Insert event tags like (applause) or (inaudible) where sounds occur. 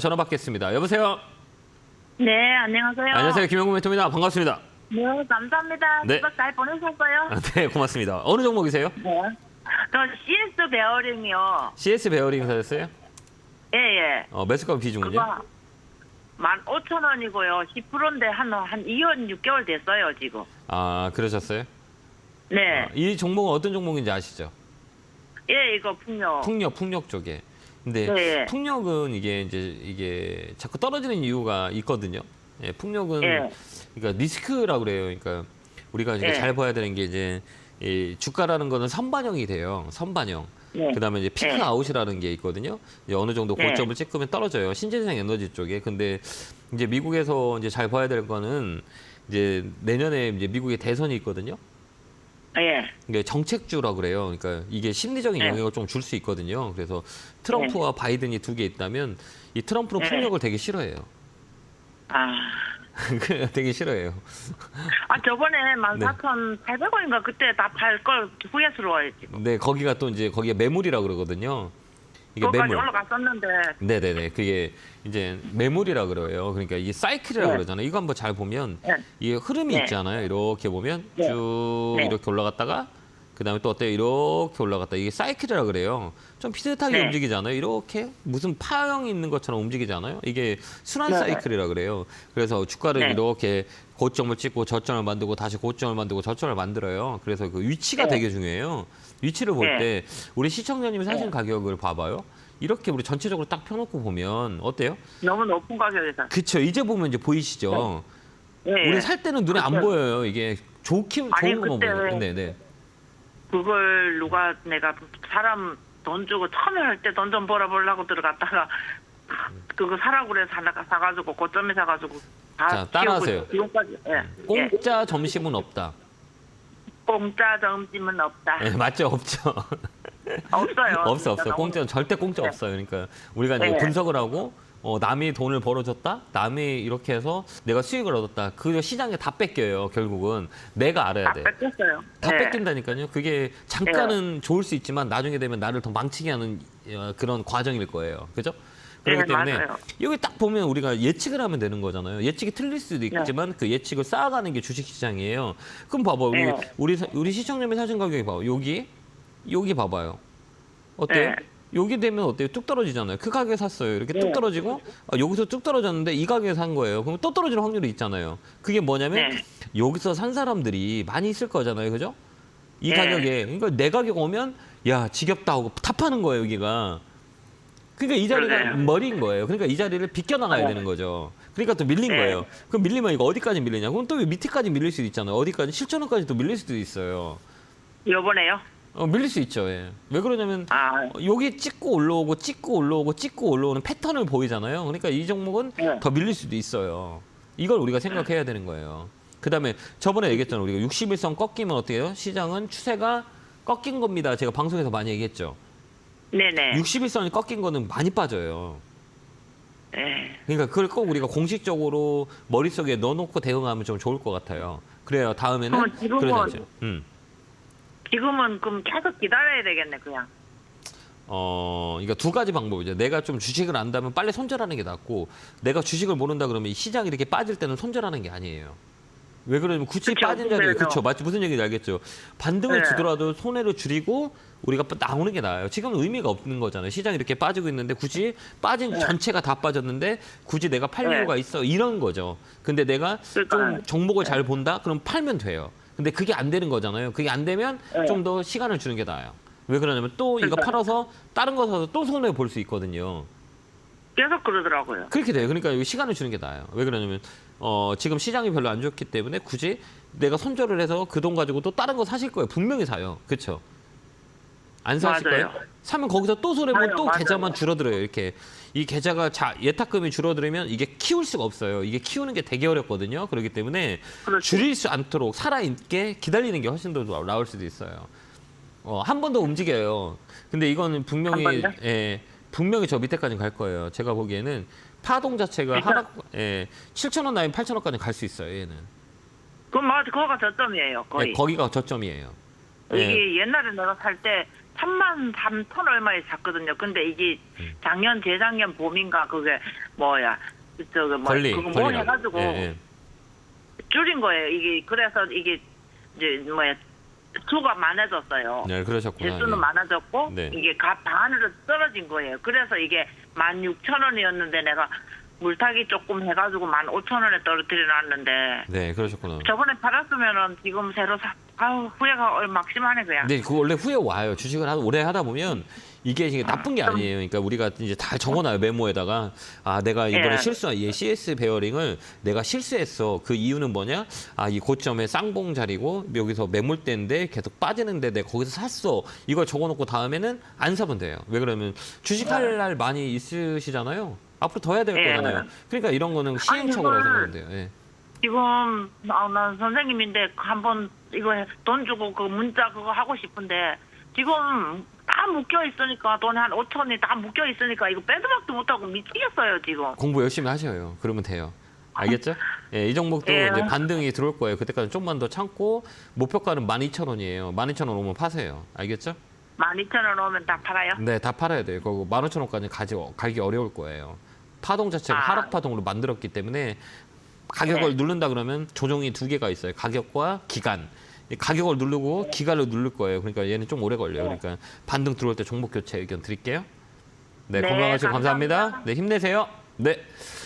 전화 받겠습니다. 여보세요. 네, 안녕하세요. 안녕하세요. 김영구 멘토입니다. 반갑습니다. 네, 감사합니다. 네. 수고 잘 보내셨어요? 아, 네, 고맙습니다. 어느 종목이세요? 네. 저 CS 베어링이요. CS 베어링 사셨어요? 예, 예. 어, 매수가 비중은요? 만 오천 원이고요. 10%인데 한, 한 2년 6개월 됐어요, 지금. 아, 그러셨어요? 네. 아, 이 종목은 어떤 종목인지 아시죠? 예, 이거 풍요. 풍력, 풍력 쪽에. 근데 네. 풍력은 이게 이제 이게 자꾸 떨어지는 이유가 있거든요. 예, 풍력은 예. 그러니까 리스크라고 그래요. 그러니까 우리가 이제 예. 잘 봐야 되는 게 이제 이 주가라는 거는 선반영이 돼요. 선반영. 네. 그다음에 이제 피크 네. 아웃이라는 게 있거든요. 이제 어느 정도 네. 고점을 찍으면 떨어져요. 신재생 에너지 쪽에. 근데 이제 미국에서 이제 잘 봐야 될 거는 이제 내년에 이제 미국에 대선이 있거든요. 예. 이게 정책주라 그래요. 그러니까 이게 심리적인 네. 영향을 좀 줄 수 있거든요. 그래서 트럼프와 바이든이 두 개 있다면 이 트럼프는 네. 폭력을 되게 싫어해요. 아. (laughs) 되게 싫어해요. 아, 저번에 네. 14,800원인가 그때 다 팔 걸 후회스러워요, 지금. 근데 거기가 또 이제 거기에 매물이라 그러거든요. 이게 매물. 올라갔었는데. 네네네. 그게 이제 매물이라 그래요. 그러니까 이 사이클이라 네. 그러잖아요. 이거 한번 잘 보면 네. 이게 흐름이 네. 있잖아요. 이렇게 보면 네. 쭉 네. 이렇게 올라갔다가 그다음에 또 어때요? 이렇게 올라갔다. 이게 사이클이라 그래요. 좀 비슷하게 네. 움직이잖아요. 이렇게 무슨 파형이 있는 것처럼 움직이잖아요. 이게 순환 네. 사이클이라 그래요. 그래서 주가를 네. 이렇게 고점을 찍고 저점을 만들고 다시 고점을 만들고 저점을 만들어요. 그래서 그 위치가 네. 되게 중요해요. 위치를 볼 네. 때 우리 시청자님이 사신 네. 가격을 봐봐요. 이렇게 우리 전체적으로 딱 펴놓고 보면 어때요? 너무 높은 가격에서. 그쵸. 이제 보면 이제 보이시죠? 예, 예. 우리 살 때는 눈에 안 그쵸. 보여요. 이게 좋긴 아니, 좋은 보여요. 네, 네. 그걸 누가 내가 사람 돈 주고 처음에 할 때 돈 좀 벌어보려고 들어갔다가 그거 사라고 그래서 하나 사가지고 고점에 사가지고 다 자, 따라하세요. 지금까지 예. 예. 공짜 점심은 없다. 공짜 점심은 없다 네, 맞죠? 없죠. 없어요 (laughs) 없어, 없어. 공짜 절대 공짜 네. 없어요. 그러니까 우리가 이제 네. 분석을 하고 어, 남이 돈을 벌어줬다, 남이 이렇게 해서 내가 수익을 얻었다. 그 시장에 다 뺏겨요. 결국은 내가 알아야 다 돼. 뺏겼어요 다 예. 뺏긴다니까요. 그게 잠깐은 좋을 수 있지만 나중에 되면 나를 더 망치게 하는 어, 그런 과정일 거예요. 그죠? 그렇기 네, 때문에 맞아요. 여기 딱 보면 우리가 예측을 하면 되는 거잖아요. 예측이 틀릴 수도 네. 있지만 그 예측을 쌓아가는 게 주식시장이에요. 그럼 봐봐, 우리 네. 우리 사- 우리 시청자님 사신 가격이 봐봐. 여기 여기 봐봐요. 어때요? 네. 여기 되면 어때요? 뚝 떨어지잖아요. 그 가격에 샀어요. 이렇게 뚝 네. 떨어지고 아, 여기서 뚝 떨어졌는데 이 가격에 산 거예요. 그럼 또 떨어지는 확률이 있잖아요. 그게 뭐냐면 네. 여기서 산 사람들이 많이 있을 거잖아요. 그죠? 이 네. 가격에 그러니까 내 가격 오면 야 지겹다 하고 탑하는 거예요 여기가 그러니까 이 자리가 그러네요. 머리인 거예요 그러니까 이 자리를 비껴나가야 네. 되는 거죠 그러니까 또 밀린 네. 거예요 그럼 밀리면 이거 어디까지 밀리냐 그럼 또 밑에까지 밀릴 수도 있잖아요 어디까지 7천 원까지 또 밀릴 수도 있어요 요번에요 어, 밀릴 수 있죠 예. 왜 그러냐면 아 어, 여기 찍고 올라오고 찍고 올라오고 찍고 올라오는 패턴을 보이잖아요 그러니까 이 종목은 네. 더 밀릴 수도 있어요 이걸 우리가 생각해야 되는 거예요 그다음에 저번에 얘기했잖아요 우리가 61선 꺾이면 어떻게 해요 시장은 추세가 꺾인 겁니다 제가 방송에서 많이 얘기했죠 네네 61선이 꺾인 거는 많이 빠져요. 예. 그러니까 그걸 꼭 우리가 공식적으로 머릿속에 넣어놓고 대응하면 좀 좋을 것 같아요. 그래야 다음에는 지금은- 그러지. 음. 지금은 그럼 계속 기다려야 되겠네 그냥 어, 그러니까 두 가지 방법이죠. 내가 좀 주식을 안다면 빨리 손절하는 게 낫고, 내가 주식을 모른다 그러면 이 시장이 이렇게 빠질 때는 손절하는 게 아니에요. 왜 그러냐면 굳이 그쵸, 빠진 자리에 그래서. 그렇죠 맞죠 무슨 얘기인지 알겠죠 반등을 네. 주더라도 손해를 줄이고 우리가 나오는 게 나아요 지금 은 의미가 없는 거잖아요 시장이 이렇게 빠지고 있는데 굳이 빠진 네. 전체가 다 빠졌는데 굳이 내가 팔 네. 이유가 있어 이런 거죠 근데 내가 좀. 종목을 네. 잘 본다 그럼 팔면 돼요 근데 그게 안 되는 거잖아요 그게 안 되면 네. 좀 더 시간을 주는 게 나아요 왜 그러냐면 또 이거 그러니까요. 팔아서 다른 거 사서 또 손해 볼 수 있거든요 계속 그러더라고요 그렇게 돼요. 그러니까 여기 시간을 주는 게 나아요. 왜 그러냐면 어, 지금 시장이 별로 안 좋기 때문에 굳이 내가 손절을 해서 그 돈 가지고 또 다른 거 사실 거예요. 분명히 사요. 그렇죠? 안 사실 맞아요. 거예요? 사면 거기서 또 손해 보면 맞아요, 또 맞아요. 계좌만 줄어들어요. 이렇게 이 계좌가 자, 예탁금이 줄어들면 이게 키울 수가 없어요. 이게 키우는 게 되게 어렵거든요. 그렇기 때문에 그렇죠. 줄일 수 않도록 살아있게 기다리는 게 훨씬 더 나올 수도 있어요. 어, 한 번 더 움직여요. 근데 이거는 분명히? 예, 분명히 저 밑에까지 갈 거예요. 제가 보기에는 파동 자체가 하락 예, 7천 원 라인 8천 원까지 갈 수 있어요. 얘는. 그럼 맞아 그거가 저점이에요 거의 예, 거기가 저점이에요. 예. 이게 옛날에 내가 살 때 3만 3천 얼마에 샀거든요. 근데 이게 음. 작년 재작년 봄인가 그게 뭐야 저거 뭐 권리, 그거 뭐 권리라고. 해가지고 예, 예. 줄인 거예요. 이게 그래서 이게 이제 뭐야 수가 많아졌어요. 네, 그러셨구나. 개수는 예. 많아졌고 네. 이게 값 반으로 떨어진 거예요. 그래서 이게 16,000원이었는데 내가 물타기 조금 해가지고 15,000원에 떨어뜨려 놨는데 네, 그러셨구나. 저번에 팔았으면은 지금 새로 사 아우 후회가 얼- 막심하네 그냥. 근데 그 원래 후에 와요. 주식을 하- 오래 하다 보면 이게 이게 나쁜 게 아니에요. 그러니까 우리가 이제 다 적어놔요 메모에다가 아 내가 이번에 예. 실수 이 CS 베어링을 내가 실수했어. 그 이유는 뭐냐? 아 이 고점에 쌍봉 자리고 여기서 매물대인데 계속 빠지는데 내가 거기서 샀어. 이걸 적어놓고 다음에는 안 사면 돼요. 왜 그러면 주식할 날 많이 있으시잖아요. 앞으로 더 해야 될 예. 거잖아요. 그러니까 이런 거는 시행착오라고 생각하면 돼요. 예. 지금 아, 난 선생님인데 한번 이거 해- 돈 주고 그 문자 그거 하고 싶은데 지금 다 묶여 있으니까 돈이 한 5천이 다 묶여 있으니까 이거 빼도 박도 못하고 미치겠어요 지금. 공부 열심히 하셔요. 그러면 돼요. 알겠죠? (laughs) 예, 이 종목도 예. 이제 반등이 들어올 거예요. 그때까지 좀만 더 참고 목표가는 12,000원이에요. 12,000원 오면 파세요. 알겠죠? 12,000원 오면 다 팔아요? 네, 다 팔아야 돼요. 그거 15,000원까지 가지 가기 어려울 거예요. 파동 자체가 아. 하락 파동으로 만들었기 때문에 가격을 네. 누른다 그러면 조정이 두 개가 있어요. 가격과 기간. 이 가격을 누르고 기간을 누를 거예요. 그러니까 얘는 좀 오래 걸려요. 그러니까 반등 들어올 때 종목 교체 의견 드릴게요. 네, 네, 건강하시고 감사합니다. 감사합니다. 네, 힘내세요. 네.